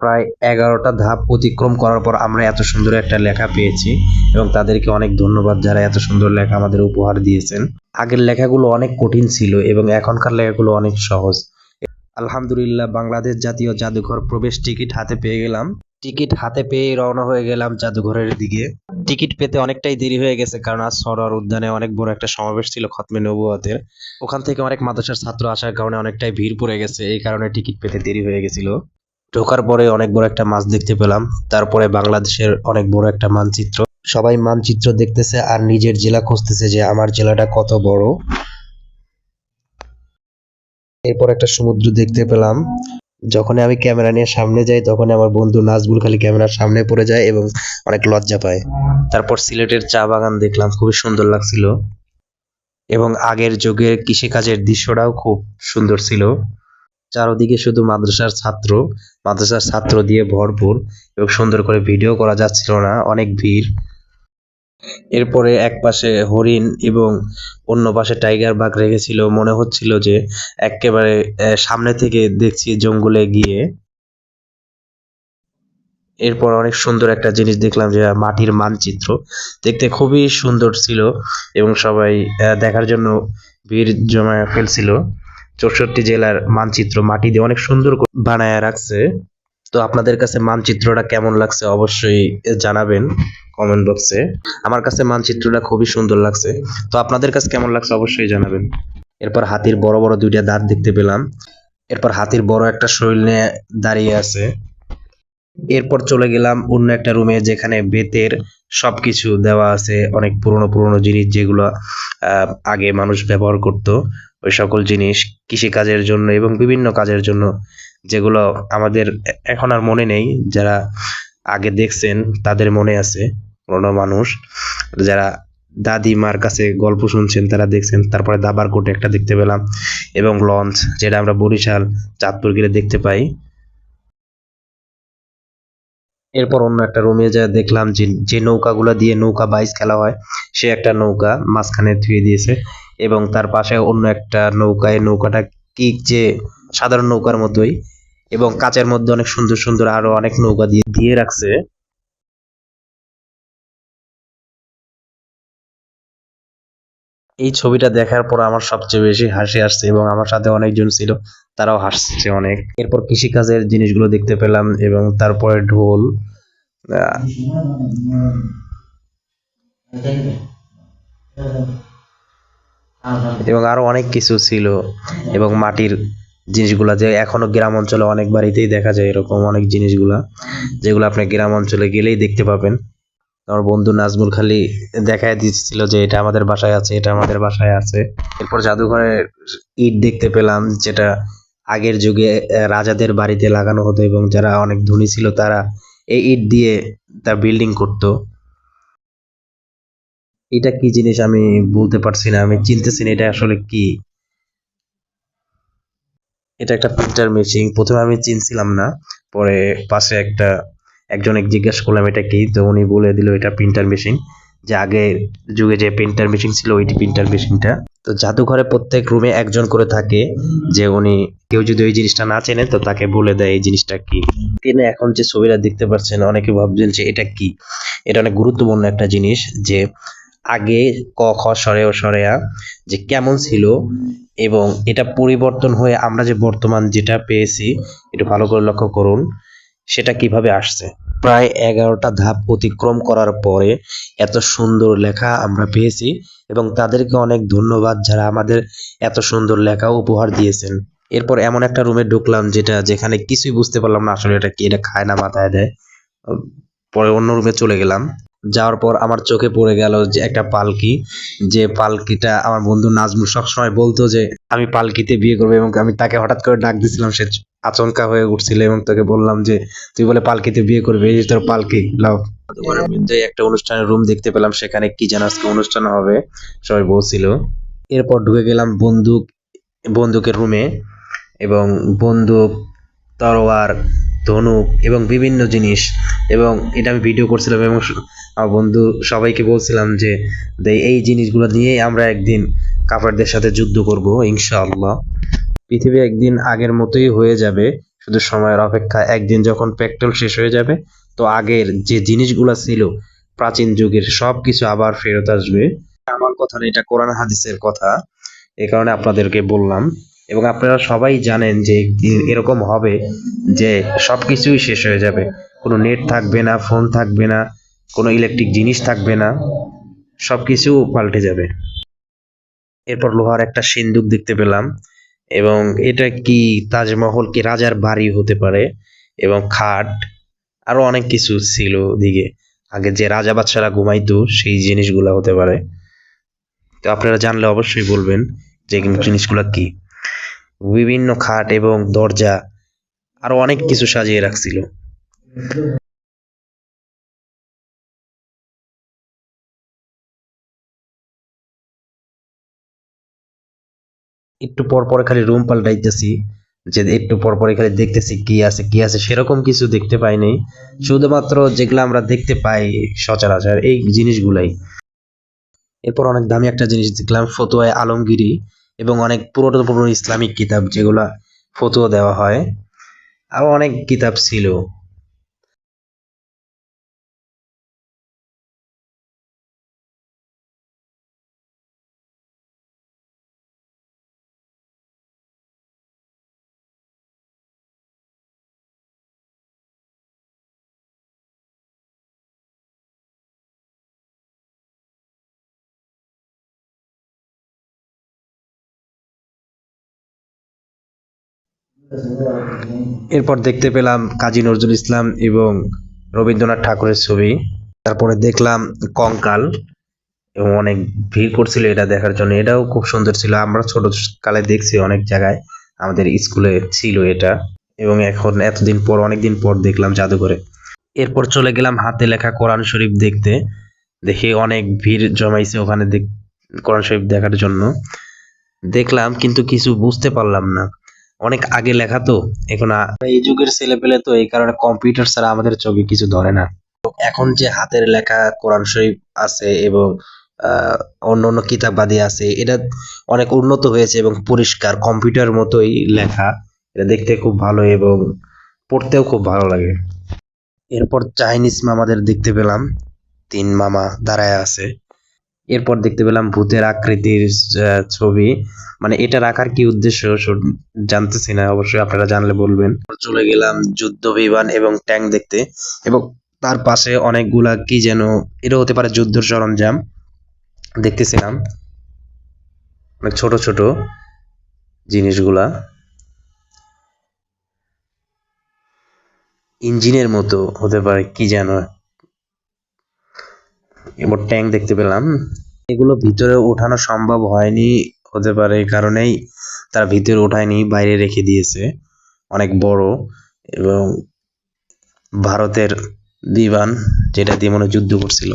প্রায় এগারোটা ধাপ অতিক্রম করার পর আমরা এত সুন্দর একটা লেখা পেয়েছি এবং তাদেরকে অনেক ধন্যবাদ যারা এত সুন্দর লেখা আমাদের উপহার দিয়েছেন। আগের লেখাগুলো অনেক কঠিন ছিল এবং এখনকার লেখাগুলো অনেক সহজ। আলহামদুলিল্লাহ, বাংলাদেশ জাতীয় জাদুঘর প্রবেশ টিকিট হাতে পেয়ে গেলাম। টিকিট হাতে পেয়ে রওনা হয়ে গেলাম জাদুঘরের দিকে। টিকিট পেতে অনেকটাই দেরি হয়ে গেছে কারণ আজ সরোয়ার উদ্যানে অনেক বড় একটা সমাবেশ ছিল খতমে নবুয়াতের। ওখান থেকে অনেক মাদ্রাসার ছাত্র আসার কারণে অনেকটাই ভিড় পড়ে গেছে, এই কারণে টিকিট পেতে দেরি হয়ে গেছিল। ঢোকার পরে অনেক বড় একটা মাছ দেখতে পেলাম। তারপরে বাংলাদেশের অনেক বড় একটা মানচিত্র। সবাই মানচিত্র দেখতেছে আর নিজের জেলা খুঁজতেছে যে আমার জেলাটা কত বড়। এরপর একটা সমুদ্র দেখতে পেলাম। যখন আমি ক্যামেরা নিয়ে সামনে যাই তখন আমার বন্ধু নাজবুল খালি ক্যামেরার সামনে পড়ে যায় এবং অনেক লজ্জা পায়। তারপর সিলেটের চা বাগান দেখলাম, খুবই সুন্দর লাগছিল। এবং আগের যুগের কৃষিকাজের দৃশ্যটাও খুব সুন্দর ছিল। চারদিকে শুধু মাদ্রাসার ছাত্র মাদ্রাসার ছাত্র দিয়ে ভরপুর এবং সুন্দর করে ভিডিও করা যাচ্ছিল না, অনেক ভিড়। এরপরে এক পাশে হরিণ এবং অন্য পাশে টাইগার বাঘ রেখেছিল। মনে হচ্ছিল যে একেবারে সামনে থেকে দেখছি জঙ্গলে গিয়ে। এরপর অনেক সুন্দর একটা জিনিস দেখলাম যে, মাটির মানচিত্র। দেখতে খুবই সুন্দর ছিল এবং সবাই দেখার জন্য ভিড় জমা ফেলছিল। চৌষট্টি জেলার মানচিত্র মাটি দিয়ে অনেক সুন্দর বানায় রাখছে। তো আপনাদের কাছে মানচিত্রটা কেমন লাগছে অবশ্যই জানাবেন কমেন্ট বক্সে আমার কাছে মানচিত্রটা খুবই সুন্দর লাগছে। তো আপনাদের কাছে কেমন লাগছে অবশ্যই জানাবেন। এরপর হাতির বড় বড় দুইটা দাঁত দেখতে পেলাম। এরপর হাতির বড় একটা শরীর নিয়ে দাঁড়িয়ে আছে। এরপর চলে গেলাম অন্য একটা রুমে যেখানে বেতের সবকিছু দেওয়া আছে। অনেক পুরনো পুরনো জিনিস যেগুলো আগে মানুষ ব্যবহার করত। ওই সকল জিনিস কৃষি কাজের জন্য এবং বিভিন্ন কাজের জন্য, যেগুলো আমাদের এখন আর মনে নেই, যারা আগে দেখছেন তাদের মনে আছে, পুরনো মানুষ, যারা দাদিমার কাছে গল্প শুনছেন তারা দেখছেন, তারপরে দাবার কোটে একটা দেখতে পেলাম, এবং লঞ্চ, যেটা আমরা বরিশাল, চাঁদপুর গেলে দেখতে পাই। এরপর অন্য একটা রুমে যা দেখলাম যে যে নৌকাগুলো দিয়ে নৌকা বাইচ খেলা হয়, সে একটা নৌকা মাঝখানে ধুয়ে দিয়েছে। এবং তার পাশে অন্য একটা নৌকায় নৌকাটা কি যে সাধারণ নৌকার মতোই এবং কাচের মধ্যে অনেক সুন্দর সুন্দর আরও অনেক নৌকা দিয়ে দিয়ে রাখছে। এই ছবিটা দেখার পর আমার সবচেয়ে বেশি হাসি আসছে এবং আমার সাথে অনেকজন ছিল তারাও হাসছে অনেক। এরপর কৃষিকাজের জিনিসগুলো দেখতে পেলাম এবং তারপরে ঢোল। আহ, এবং আরও অনেক কিছু ছিল এবং মাটির জিনিসগুলা যে এখনও গ্রাম অঞ্চলে অনেক বাড়িতেই দেখা যায় এরকম অনেক জিনিসগুলা, যেগুলো আপনি গ্রাম অঞ্চলে গেলেই দেখতে পাবেন। আমার বন্ধু নাজমুল খালি দেখায় দিচ্ছিল যে এটা আমাদের বাসায় আছে, এটা আমাদের বাসায় আছে। এরপর জাদুঘরে ইট দেখতে পেলাম, যেটা আগের যুগে রাজাদের বাড়িতে লাগানো হতো এবং যারা অনেক ধনী ছিল তারা এই ইট দিয়ে তা বিল্ডিং করতো। এটা কি জিনিস আমি বলতে পারছি না, আমি চিনতেছি না এটা আসলে কি। এটা একটা প্রিন্টার মেশিন, প্রথমে আমি চিনছিলাম না, পরে পাশে একটা একজনে জিজ্ঞাসা করলাম এটা কি, তো উনি বলে দিল এটা প্রিন্টার মেশিন, যে আগে যুগে যে প্রিন্টার মেশিন ছিল ওইটি প্রিন্টার মেশিনটা। তো জাদুঘরে প্রত্যেক রুমে একজন করে থাকে, যে উনি, কেউ যদি ওই জিনিসটা না চেনে, তো তাকে বলে দেয় এই জিনিসটা কি। তিনি এখন যে ছবিটা দেখতে পাচ্ছেন, অনেকে ভাবছেন যে এটা কি। এটা অনেক গুরুত্বপূর্ণ একটা জিনিস, যে আগে ক, খ সরে ও সরেয়া যে কেমন ছিল এবং এটা পরিবর্তন হয়ে আমরা যে বর্তমান যেটা পেয়েছি একটু ভালো করে লক্ষ্য করুন, সেটা কীভাবে আসছে? প্রায় এগারোটা ধাপ অতিক্রম করার পরে এত সুন্দর লেখা আমরা পেয়েছি এবং তাদেরকে অনেক ধন্যবাদ যারা আমাদের এত সুন্দর লেখা উপহার দিয়েছেন। এরপর এমন একটা রুমে ঢুকলাম যেটা যেখানে কিছুই বুঝতে পারলাম না আসলে এটা কি, এটা খায় না মাথায় দেয়। পরে অন্য রুমে চলে গেলাম। যাওয়ার পর আমার চোখে পড়ে গেল যে একটা পালকি, যে পালকিটা আমার বন্ধু নাজমুল সবসময় বলতো যে, আমি পালকিতে বিয়ে করব এবং আমি তাকে হঠাৎ করে ডাক দিছিলাম সে আচমকা হয়ে উঠছিল এবং তাকে বললাম যে, তুই বলে পালকিতে বিয়ে করবি, এই যে তোর পালকি লাভ একটা অনুষ্ঠানের রুম দেখতে পেলাম, সেখানে কি যেন আজকে অনুষ্ঠান হবে, সবাই বলছিল। এরপর ঢুকে গেলাম বন্দুক, বন্দুকের রুমে এবং বন্দুক, তরোয়ার ধনুক এবং বিভিন্ন জিনিস এবং এটা আমি ভিডিও করছিলাম এবং আমার বন্ধু সবাইকে বলছিলাম যে এই জিনিসগুলো নিয়েই আমরা একদিন কাফেরদের সাথে যুদ্ধ করব, ইনশাআল্লাহ। পৃথিবী একদিন আগের মতোই হয়ে যাবে, শুধু সময়ের অপেক্ষা একদিন যখন পেট্রোল শেষ হয়ে যাবে, তো আগের যে জিনিসগুলো ছিল, প্রাচীন যুগের সব কিছু আবার ফেরত আসবে। আমার কথা না, এটা কোরআন হাদিসের কথা এই কারণে আপনাদেরকে বললাম। এবং আপনারা সবাই জানেন যে এরকম হবে যে সব কিছুই শেষ হয়ে যাবে। কোনো নেট থাকবে না, ফোন থাকবে না, কোনো ইলেকট্রিক জিনিস থাকবে না, সবকিছু পাল্টে যাবে। এরপর লোহার একটা সিন্দুক দেখতে পেলাম এবং এটা কি তাজমহল কি রাজার বাড়ি হতে পারে এবং খাট, আরও অনেক কিছু ছিল দিকে আগে যে রাজা বাচ্চারা ঘুমাইতো, সেই জিনিসগুলো হতে পারে। তো আপনারা জানলে অবশ্যই বলবেন যে জিনিসগুলো কি। বিভিন্ন খাট এবং দরজা আরও অনেক কিছু সাজিয়ে রাখছিল। একটু পর পরে খালি রুম পাল্টাইতেছি, যে একটু পর পরে খালি দেখতেছি কি আছে কি আছে, সেরকম কিছু দেখতে পাইনি। শুধুমাত্র যেগুলো আমরা দেখতে পাই সচরাচর, এই জিনিসগুলাই। এরপর অনেক দামি একটা জিনিস দেখলাম, ফতোয়ায় আলমগিরি। এবং অনেক পুরোনো পুরোনো ইসলামিক কিতাব যেগুলা ফতুয়া দেওয়া হয়। আরও অনেক কিতাব ছিল। এরপর দেখতে পেলাম কাজী নজরুল ইসলাম এবং রবীন্দ্রনাথ ঠাকুরের ছবি। তারপরে দেখলাম কঙ্কাল এবং অনেক ভিড় করছিল এটা দেখার জন্য। এটাও খুব সুন্দর ছিল। আমরা ছোট কালে দেখছি অনেক জায়গায়। আমাদের স্কুলে ছিল এটা। এবং এখন এতদিন পর, অনেকদিন পর দেখলাম জাদুঘরে। এরপর চলে গেলাম হাতে লেখা কোরআন শরীফ দেখতে। দেখে অনেক ভিড় জমাইছে ওখানে দেখ কোরআন শরীফ দেখার জন্য। দেখলাম কিন্তু কিছু বুঝতে পারলাম না। অনেক আগে লেখা তো, এখন এই যুগের ছেলে পেলে তো এই কারণে কম্পিউটার ছাড়া আমাদের চোখে কিছু ধরে না। এখন যে হাতের লেখা, কোরআন শরীফ আছে এবং অন্য অন্য কিতাবাদি আছে, এটা অনেক উন্নত হয়েছে এবং পরিষ্কার, কম্পিউটার মতোই লেখা। এটা দেখতে খুব ভালো এবং পড়তেও খুব ভালো লাগে। এরপর চাইনিজ মামাদের দেখতে পেলাম। তিন মামা দাঁড়ায় আছে। এরপর দেখতে পেলাম ভূতের আকৃতির ছবি। মানে এটা রাখার কি উদ্দেশ্য জানতেছি না, অবশ্যই আপনারা জানলে বলবেন। চলে গেলাম যুদ্ধ বিমান এবং ট্যাঙ্ক দেখতে এবং তার পাশে অনেকগুলা কি যেন, এটা হতে পারে যুদ্ধের সরঞ্জাম দেখতেছিলাম। অনেক ছোট ছোট জিনিসগুলা। ইঞ্জিনের মতো হতে পারে কি যেন এবার ট্যাঙ্ক দেখতে পেলাম। এগুলো ভিতরে ওঠানো সম্ভব হয়নি, হতে পারে এই কারণেই তারা ভিতরে ওঠায়নি, বাইরে রেখে দিয়েছে। অনেক বড় এবং ভারতের বিমান যেটা দিয়ে মনে যুদ্ধ করছিল।